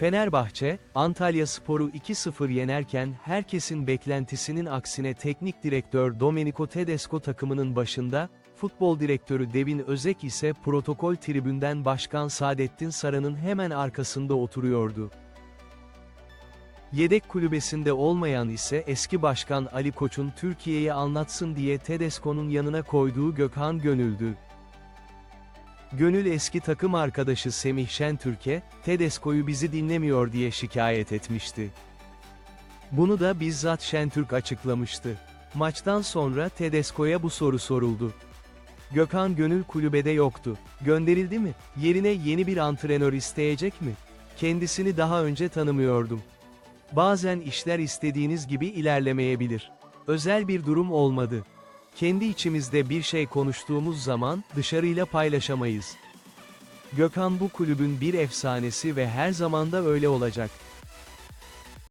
Fenerbahçe, Antalya Sporu 2-0 yenerken herkesin beklentisinin aksine teknik direktör Domenico Tedesco takımının başında, futbol direktörü Devin Özek ise protokol tribünden Başkan Saadettin Saran'ın hemen arkasında oturuyordu. Yedek kulübesinde olmayan ise eski başkan Ali Koç'un Türkiye'yi anlatsın diye Tedesco'nun yanına koyduğu Gökhan Gönül'dü. Gönül eski takım arkadaşı Semih Şentürk'e, Tedesco'yu bizi dinlemiyor diye şikayet etmişti. Bunu da bizzat Şentürk açıklamıştı. Maçtan sonra Tedesco'ya bu soru soruldu. Gökhan Gönül kulübede yoktu. Gönderildi mi? Yerine yeni bir antrenör isteyecek mi? Kendisini daha önce tanımıyordum. Bazen işler istediğiniz gibi ilerlemeyebilir. Özel bir durum olmadı. Kendi içimizde bir şey konuştuğumuz zaman dışarıyla paylaşamayız. Gökhan bu kulübün bir efsanesi ve her zaman da öyle olacak.